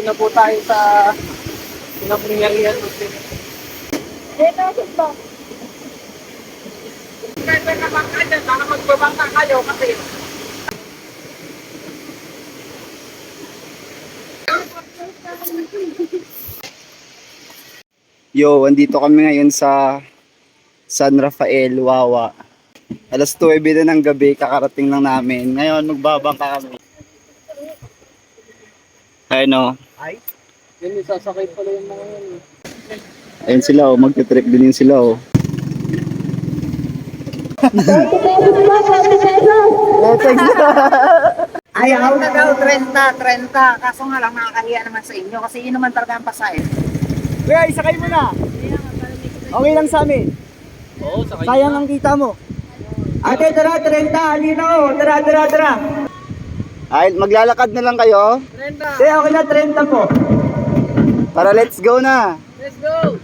Nandito na po tayo sa pinapangyarihan natin. Eh, nasaan ba? Kahit may nabangka dyan, sana magbabangka kayo kasi Yo, andito kami ngayon sa San Rafael, Wawa. Alas 9 na ng gabi, kakarating lang namin. Ngayon, magbabangka kami. Ayun o. yun yung sasakay pala yung mga yun. Ayun sila o, magte-trip din yun sila o. Ayaw na daw, 30, 30. Kaso nga lang, nakakahiya naman sa inyo. Kasi yun naman talaga ang pasahe. Kuya, isakay mo na. Okay lang sa amin. Oo, sakay Sayang ang kita mo. Ate, tara, 30. Halina ko. Tara, tara, tara. Ay, maglalakad na lang kayo. Ate, okay na, 30 po. Para let's go na. Let's go!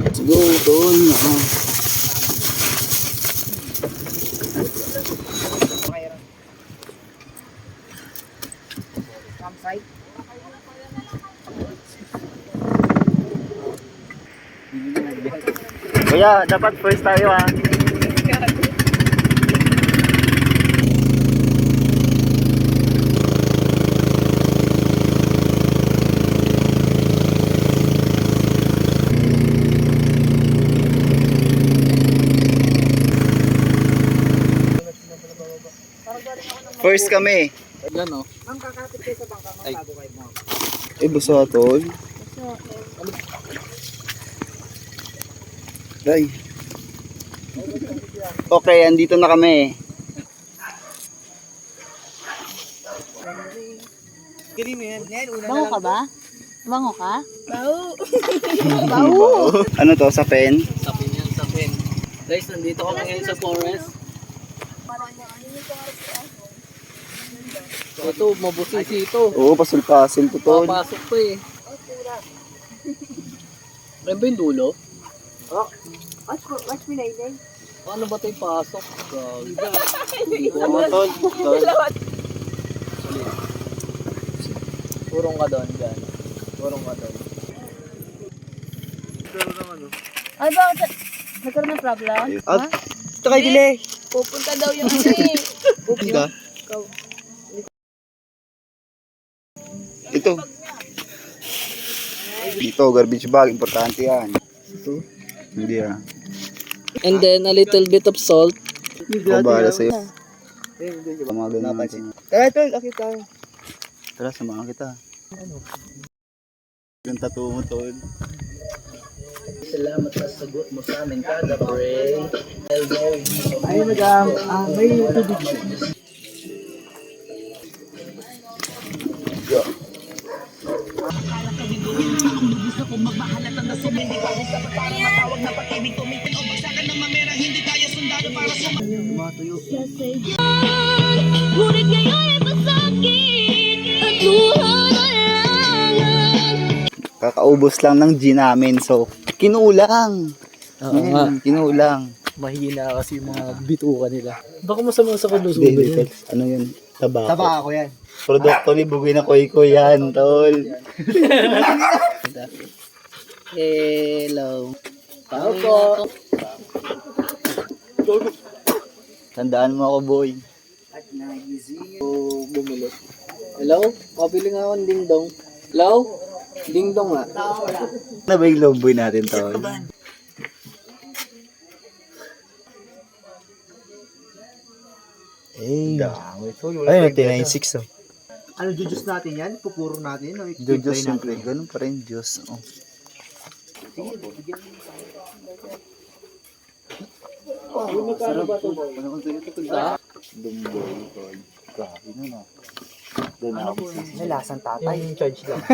Let's go, tol. Ah. Campsite. Kuya, dapat first tayo ha. First kami. Yan o. Ma'am, kakatid kayo sa bangka. Ay. Masago kayo mo. Eh, buso tol. Ay. Okay, andito na kami. Bango ka ba? Bango ka? Ano to, sa pen? Sapin yan, sapin. Guys, nandito kami ngayon sa forest. Ito, mabusisi ito. Oo, pasul-pasul to, tol. Papasok to eh. Ano ba yung dulo? What's pinailing? Paano ba ito yung pasok? Gagi. Oo, tol. tol. Turong ka doon, dyan. Turong ka doon. Ay, bakit? Nagkaroon ng problem? At, ito kay Dile. Pupunta daw yung ano eh. Ika. Ito. Ito, garbage bag. Importante yan. Ito? Hindi ah. And then, a little bit of salt. Ikaw bahala sa'yo. Mga ganun natin. Tara, tol. Akit tayo. Tara, samahan kita. Yung tattoo mo, tol. Salamat sa sagot mo sa amin kada break. Ay, madam. Ah, may tubig. Ngunit ngayon ay masakit At luha na lang Kakaubos lang ng G namin, so kinulang. Oo nga. Ayan, kinulang. Mahina kasi yung mga bituka nila. Baka masama sa Hindi, tol. Ano yun? Tabako. Taba ako yan. Produkto ni Bugoy na koy ko yan, tol. Hello. Tao po. Tandaan mo ako, boy. At nagising Bumili. Hello? Pabili nga ako ng dingdong. Hello? Dingdong nga. Ano ba yung love boy natin, tol? Eh, ayun, 99.6 oh. Ano, jujus natin yan? Pupuro natin? O, Diyos, siyempre, ganun pa rin, Diyos. Oh. Sa? Dumboy, tol. Grabe na na. Doon ako. May lasang tatay. Yung charge lang.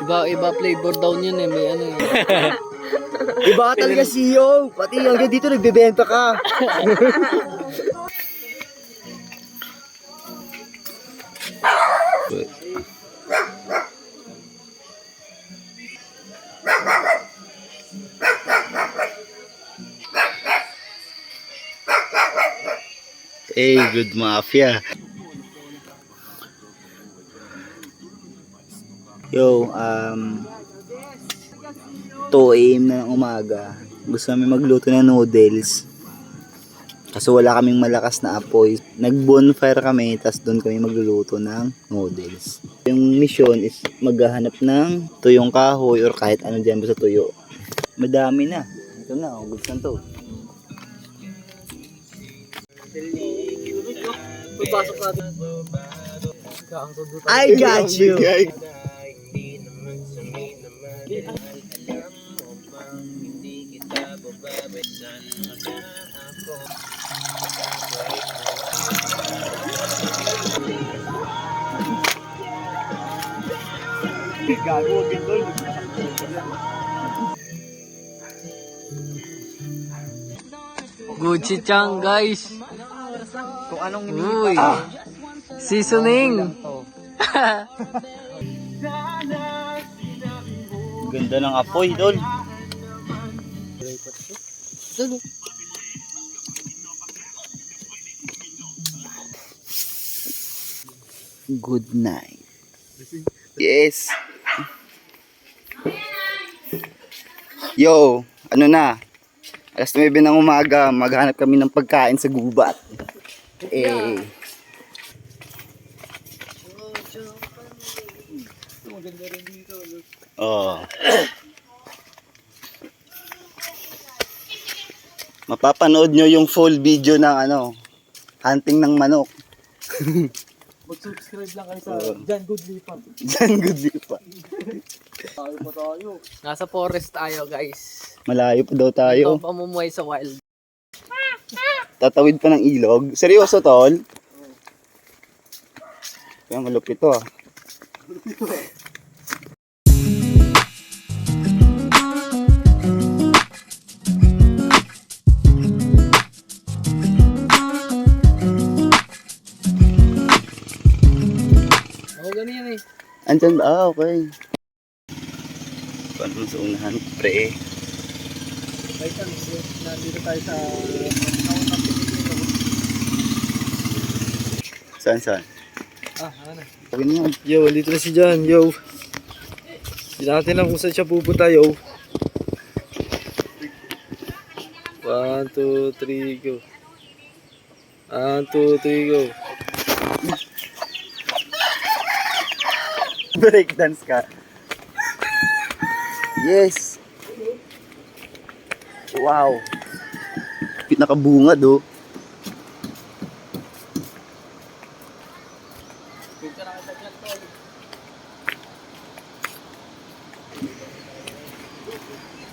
iba, iba flavor daw yun eh. May ano eh. Iba ka talaga CEO. Pati hanggang dito nagbebenta ka. Hey, good mafia. Yo, um, 2 a.m. na ng umaga. Gusto namin magluto ng noodles. Kaso wala kaming malakas na apoy. Nag-bonfire kami, tapos doon kami magluluto ng noodles. Yung mission is maghahanap ng tuyong kahoy or kahit ano dyan sa tuyo. Madami na. Ito na, oh, goods na to. I got you! Gucci Chang, guys. Kung anong Uy. Seasoning. Ganda ng apoy, dol. Good night. Yes. Yo, ano na? Alas 9 ng umaga, maghanap kami ng pagkain sa gubat. Eh. Oh. Mapapanood nyo yung full video ng ano, hunting ng manok. Mag-subscribe lang kayo sa Oo. Jan Good Lipa. Diyan good view pa. Tayo pa tayo. Nasa forest tayo, guys. Malayo pa daw Ito tayo. ang pamumuhay sa wild. Tatawid pa ng ilog. Seryoso, tol? Kaya malupit to ah. Oo, ganun yan eh. Andyan ba? Ah, okay. Paano sa unahan? Pre. Guys, nandito tayo sa... Saan, saan? Ah, ano? Okay na yan. Yo, dito na si John, yo. Hindi natin alam kung saan siya pupunta, yo. One, two, three, go. One, two, three, go. Breakdance ka. Yes. Wow. Pinakabungad oh. Uy.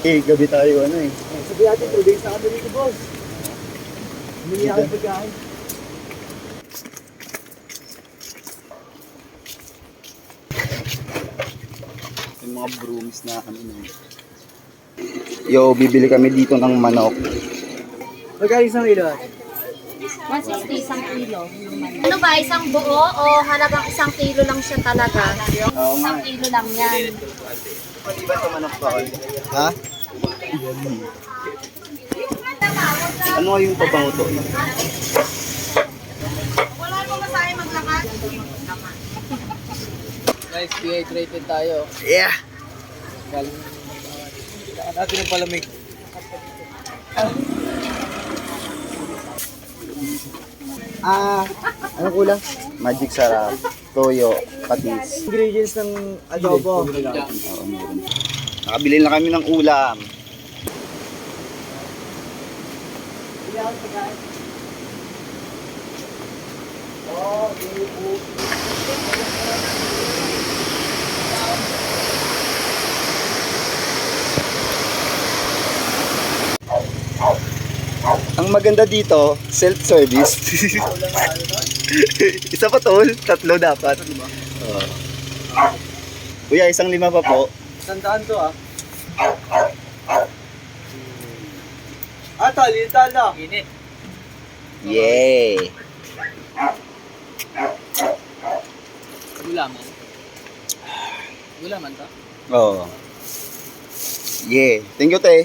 Eh, gabi tayo ano eh. eh sabi natin, 2 days na kami dito, boss. Hindi ako pagkain. Yung mga brooms na kami na. Yo, bibili kami dito ng manok. Magkano isang kilo? 160 isang kilo. Ano ba, isang buo o halagang isang kilo lang siya talaga? Isang kilo lang yan. Di ba ito manok pa? Ha? ano nga yung pabango to? Guys, dehydrated tayo. Yeah! Galing Saka natin ang palamig. Ah, ano kulang? Magic sarap, toyo, patis. Ingredients ng adobo. Oo, meron. Nakabili na kami ng ulam. Ang maganda dito, self-service. Isa pa tol, tatlo dapat. Oo. Kuya, isang lima pa po. Sandaan to ah. Ah, tol na. Init. Yay! gulaman. Gulaman to? Oo. Yeah. Thank you, te.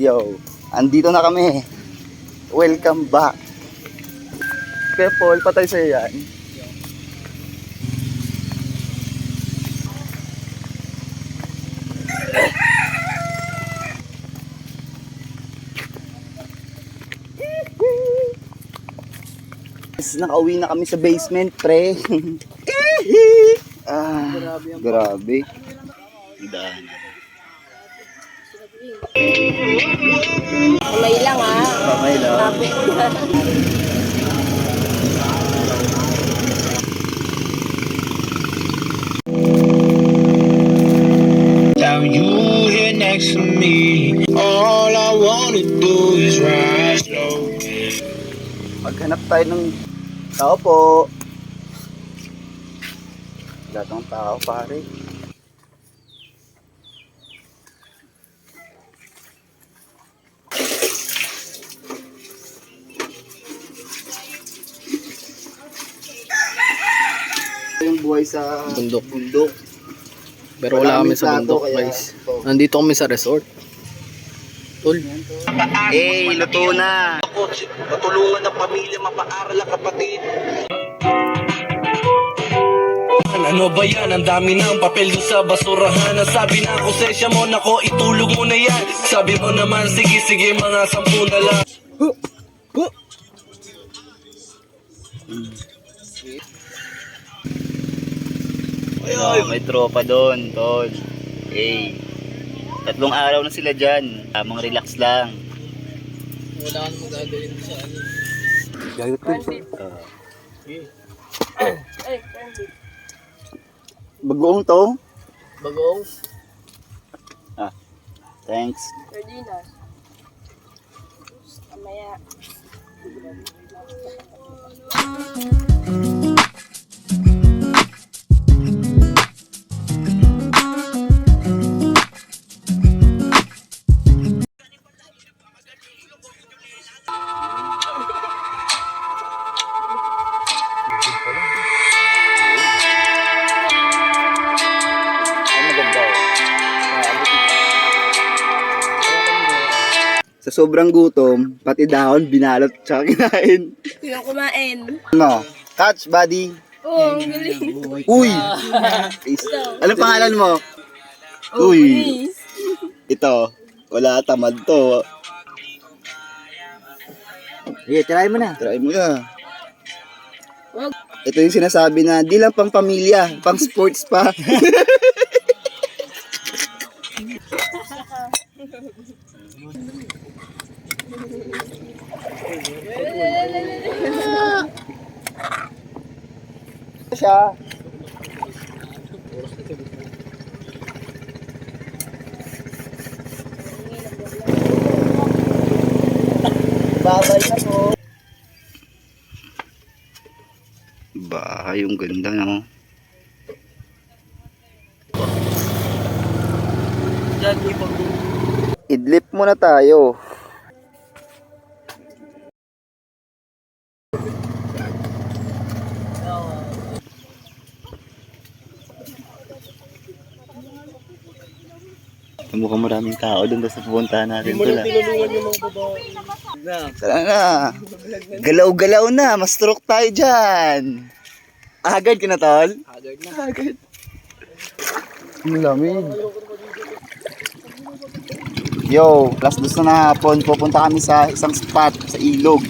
Yo, andito na kami. Welcome back. Kaya Paul, patay sa'yo yan. Nakauwi na kami sa basement, pre. ah, grabe. Daan. Kamay lang ah. Kamay lang. Now you here next to me. All I wanna do is ride slow. Maghanap tayo ng tao po. Wala tong tao, pare. Yung buhay sa Bundok. bundok. Pero wala kami kaming sa bundok, kaya- guys. Oh. Nandito kami sa resort. Tol, Eh, luto na. Matulungan ang pamilya, mapaaral ang kapatid. Ano ba yan? Ang dami ng papel doon sa basurahan Nasabi na konsensya mo, nako itulog mo na yan Sabi mo naman, sige sige mga sampu na lang Ayun, may tropa doon, tol. Eh, tatlong araw na sila dyan. Tamang relax lang. wala ka namang gagawin sa ano. Gayot ko. Bagoong to. Bagong. Thanks. Ang sobrang gutom, pati dahon, binalot tsaka kinain. Sino kumain? Ano? Catch, buddy. Oo, oh, galing. Uy! Anong pangalan mo? Uy! Ito. Wala tamad to. Sige, try mo na. Try mo na. Ito yung sinasabi na di lang pang pamilya, pang sports pa. siya. Babay na po. Bahay yung ganda no. Idlip muna tayo. Mukhang maraming tao doon sa pupuntahan natin ah. tinulungan yung mga babae. Na, Tara na. Galaw-galaw na. Mas-stroke tayo dyan. Agad ka na, tol? Agad na. Agad. Ang lamig. Yo, last dos na hapon. Pupunta kami sa isang spot sa ilog.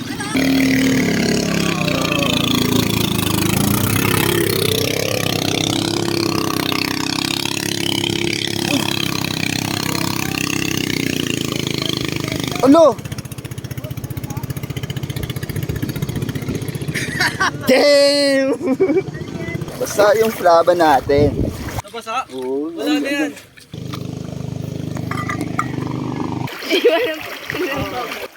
Ano? Damn! Basta yung flaba natin. nabasa? Oo. Wala na yan. Op!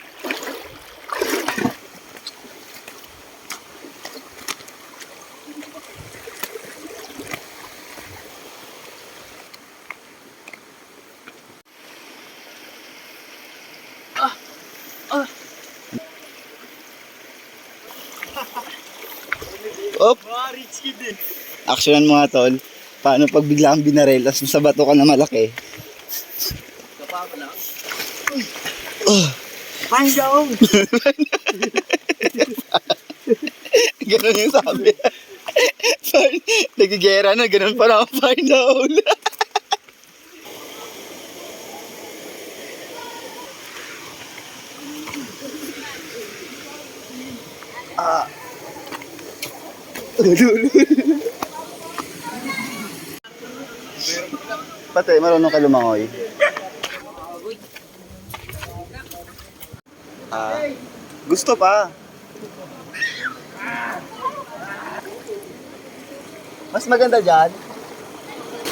Actionan mo nga, tol. Paano pag bigla kang binarel, tapos sa bato ka na malaki? Find down. Ganun yung sabi. Nagigera na, ganun pa na find out. ah. Pati, marunong ka lumangoy. Ah, gusto pa. Mas maganda dyan.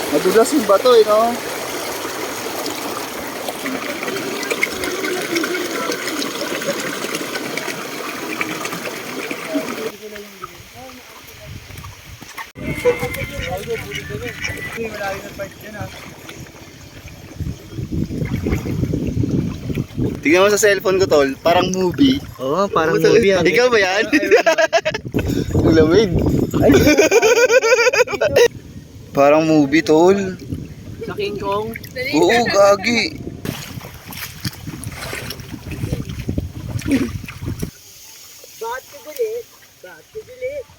Madulas yung bato eh, no? Tingnan mo sa cellphone ko, tol. Parang movie. Oo, parang Tol, movie yan. Ikaw ba yan? Ang lamig. Parang movie, tol. Sa King Kong. Oo, gagi. Bakit ka galit? Bakit ka galit?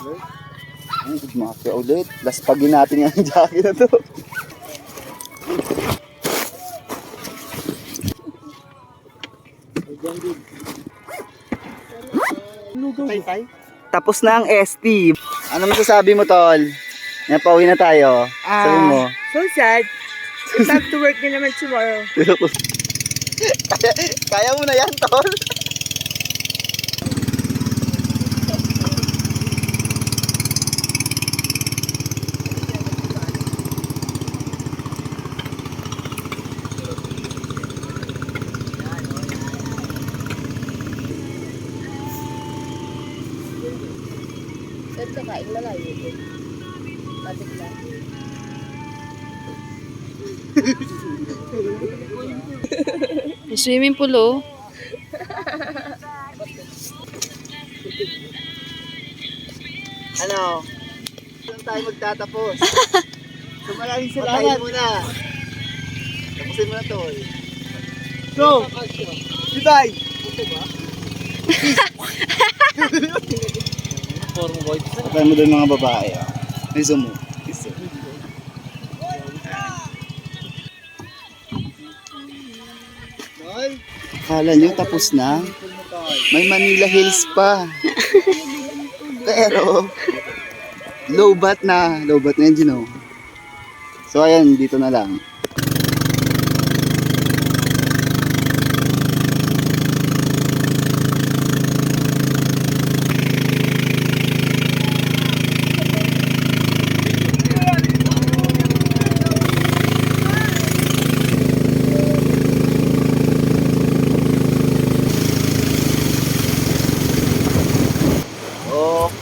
Ay, mafia ulit. Laspagin natin yung jacket na to. Tapos na ang ST. Ano masasabi mo, Tol? Napauwi na tayo. Sabi mo. So sad. Back to work na naman tomorrow. kaya, kaya mo na yan, Tol. Saan ka kain malayo ko? Lapit lang. Swimming pool oh. Ano? Saan tayo magtatapos? so maraming salamat. muna. Tapusin mo na, Tol. So, goodbye. form void. Patay mo doon mga babae. Ah. Oh. Iso mo. Iso. Akala nyo tapos na? May Manila Hills pa. Pero, low bat na. Low bat na yun, you know. So, ayan, dito na lang.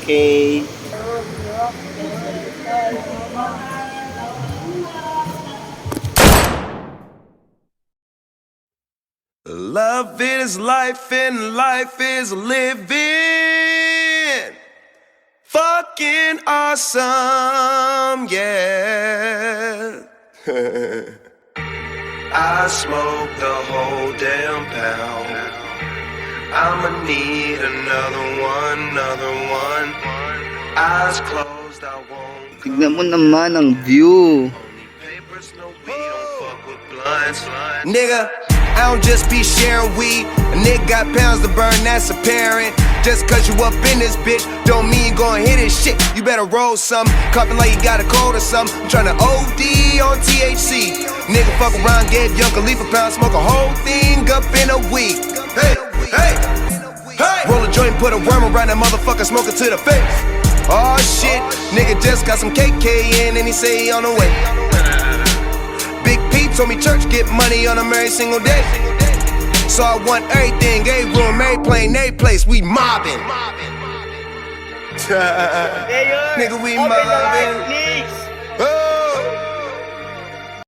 Okay. Love is life and life is living. Fucking awesome, yeah. I smoke the whole damn pound. I'ma need another one, another one. Eyes closed, I won't. Tignan mo naman ang view. Papers, no, we don't fuck with blunts. Nigga, I don't just be sharing weed. A nigga got pounds to burn, that's apparent. Just cause you up in this bitch, don't mean you gon' hit this shit. You better roll some, cupping like you got a cold or something. I'm tryna OD on THC. Nigga fuck around, get young, leave a pound, smoke a whole thing up in a week. Hey, hey, hey. Roll a joint, put a worm around that motherfucker, smoke it to the face. Oh shit, nigga just got some KK in and he say he on the way. Big P told me church get money on them every single day. So I want everything, a room, every plane, every place, we mobbing. Nigga, we mobbing.